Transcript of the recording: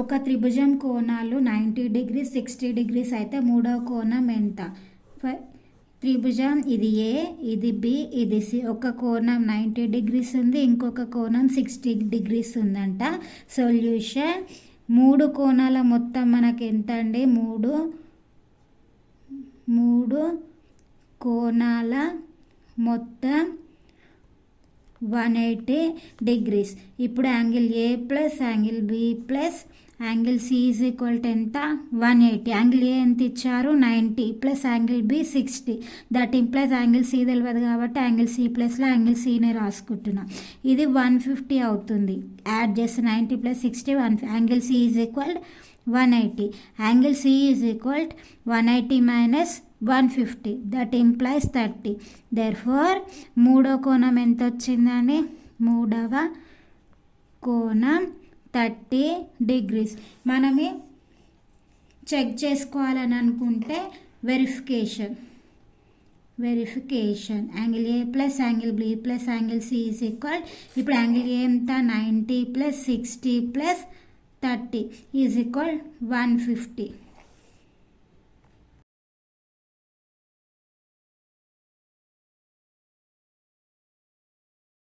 ఒక త్రిభుజం కోణాలు నైంటీ డిగ్రీస్ సిక్స్టీ డిగ్రీస్ అయితే మూడవ కోణం ఎంత? త్రిభుజం ఇది ఏ ఇది బి ఇది సి. ఒక కోణం నైంటీ డిగ్రీస్ ఉంది ఇంకొక కోణం సిక్స్టీ డిగ్రీస్ ఉందంట. సొల్యూషన్ మూడు కోణాల మొత్తం మనకి ఎంత అండి మూడు మూడు కోణాల మొత్తం వన్ ఎయిటీ డిగ్రీస్ ఇప్పుడు angle A plus angle B plus angle C is equal to ఎంత? వన్ ఎయిటీ యాంగిల్ ఏ ఎంత ఇచ్చారు? Ninety plus angle B sixty that implies angle C తెలియదు కాబట్టి యాంగిల్ సి ప్లస్లో యాంగిల్ సిని రాసుకుంటున్నాం. ఇది వన్ ఫిఫ్టీ అవుతుంది. యాడ్ చేస్తే ninety plus sixty one angle C is equal one eighty angle C is equal one eighty minus one fifty that implies thirty therefore మూడో కోణం ఎంత వచ్చిందని? మూడవ కోణం థర్టీ డిగ్రీస్. మనమే చెక్ చేసుకోవాలని అనుకుంటే verification. Verification. Angle A plus angle B plus angle C is equal. ఇప్పుడు యాంగిల్ ఏ ఎంత? Ninety plus sixty plus thirty is equal one fifty.